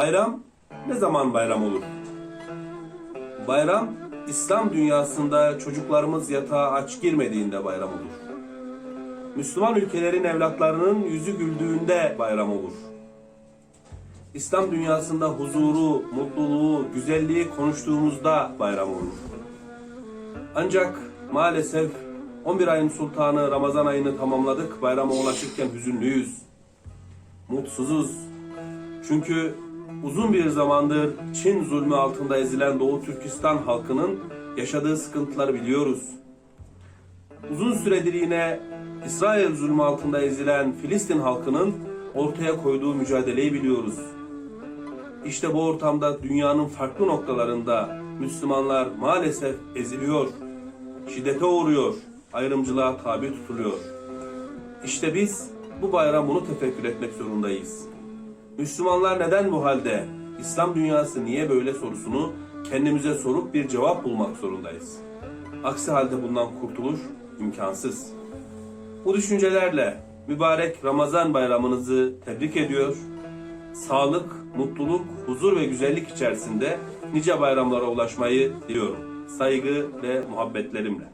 Bayram ne zaman bayram olur? Bayram İslam dünyasında çocuklarımız yatağa aç girmediğinde bayram olur. Müslüman ülkelerin evlatlarının yüzü güldüğünde bayram olur. İslam dünyasında huzuru, mutluluğu, güzelliği konuştuğumuzda bayram olur. Ancak maalesef 11 ayın sultanı Ramazan ayını tamamladık. Bayrama ulaşırken hüzünlüyüz. Mutsuzuz. Çünkü uzun bir zamandır Çin zulmü altında ezilen Doğu Türkistan halkının yaşadığı sıkıntıları biliyoruz. Uzun süredir yine İsrail zulmü altında ezilen Filistin halkının ortaya koyduğu mücadeleyi biliyoruz. İşte bu ortamda dünyanın farklı noktalarında Müslümanlar maalesef eziliyor, şiddete uğruyor, ayrımcılığa tabi tutuluyor. İşte biz bu bayram bunu tefekkür etmek zorundayız. Müslümanlar neden bu halde? İslam dünyası niye böyle sorusunu kendimize sorup bir cevap bulmak zorundayız. Aksi halde bundan kurtuluş imkansız. Bu düşüncelerle mübarek Ramazan bayramınızı tebrik ediyor. Sağlık, mutluluk, huzur ve güzellik içerisinde nice bayramlara ulaşmayı diliyorum. Saygı ve muhabbetlerimle.